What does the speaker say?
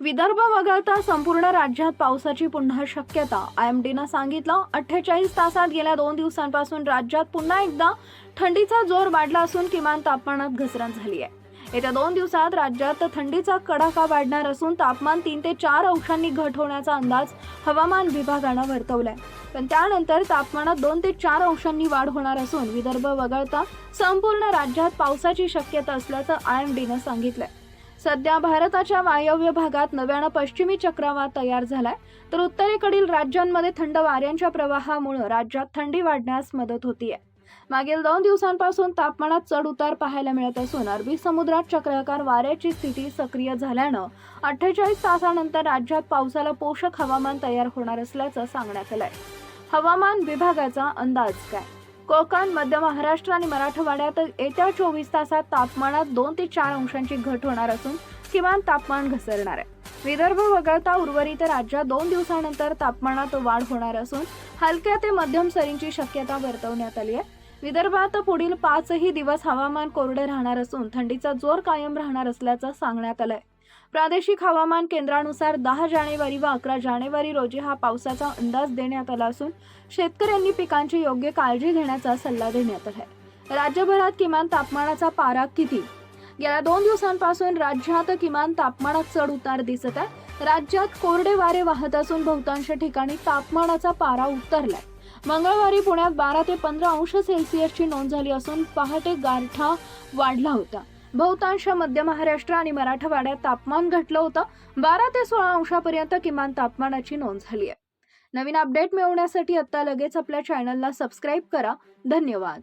विदर्भ वगळता संपूर्ण राज्यात पावसाची पुन्हा शक्यता. आय एम डीनं सांगितलं अठ्ठेचाळीस तासात गेल्या दोन दिवसांपासून राज्यात पुन्हा एकदा थंडीचा जोर वाढला असून किमान तापमानात घसरण झाली आहे. येत्या दोन दिवसात राज्यात थंडीचा कडाका वाढणार असून तापमान तीन ते चार अंशांनी घट होण्याचा अंदाज हवामान विभागानं वर्तवलाय. पण त्यानंतर तापमानात दोन ते चार अंशांनी वाढ होणार असून विदर्भ वगळता संपूर्ण राज्यात पावसाची शक्यता असल्याचं आय एम डीनं सांगितलंय. सध्या भारताच्या वायव्य भागात नव्यानं पश्चिमी चक्रवात तयार झालाय. तर उत्तरेकडील राज्यांमध्ये थंड वाऱ्यांच्या प्रवाहामुळे राज्यात थंडी वाढण्यास मदत होतीये. मागील दोन दिवसांपासून तापमानात चढ उतार पाहायला मिळत असून अरबी समुद्रात चक्राकार वाऱ्याची स्थिती सक्रिय झाल्यानं अठ्ठेचाळीस तासानंतर राज्यात पावसाला पोषक हवामान तयार होणार असल्याचं सांगण्यात आलंय. हवामान विभागाचा अंदाज काय? कोकण मध्य महाराष्ट्र आणि मराठवाड्यात येत्या चोवीस तासात तापमानात दोन ते चार अंशांची घट होणार असून किमान तापमान घसरणार आहे. विदर्भ वगळता उर्वरित राज्यात दोन दिवसानंतर तापमानात वाढ होणार असून हलक्या ते मध्यम सरींची शक्यता वर्तवण्यात आली आहे. विदर्भात पुढील पाचही दिवस हवामान कोरडे राहणार असून थंडीचा जोर कायम राहणार असल्याचं सांगण्यात आलंय. प्रादेशिक हवामान केंद्रानुसार दहा जानेवारी व अकरा जानेवारी रोजी हा पावसाचा अंदाज देण्यात आला असून शेतकऱ्यांनी पिकांची योग्य काळजी घेण्याचा सल्ला देण्यात आला आहे राज्यभरात किमान तापमानाचा पारा किती? गेल्या दोन दिवसांपासून राज्यात किमान तापमानात चढ उतार दिसत आहे. राज्यात कोरडे वारे वाहत असून बहुतांश ठिकाणी तापमानाचा पारा उतरलाय. मंगळवारी पुण्यात बारा ते पंधरा अंश सेल्सिअसची नोंद झाली असून पहाटे गारठा वाढला होता. बहुतांश मध्य महाराष्ट्र आणि मराठवाड्यात तापमान घटलं होतं. बारा ते सोळा अंशापर्यंत किमान तापमानाची नोंद झाली आहे. नवीन अपडेट मिळवण्यासाठी आता लगेच आपल्या चॅनलला सबस्क्राईब करा. धन्यवाद.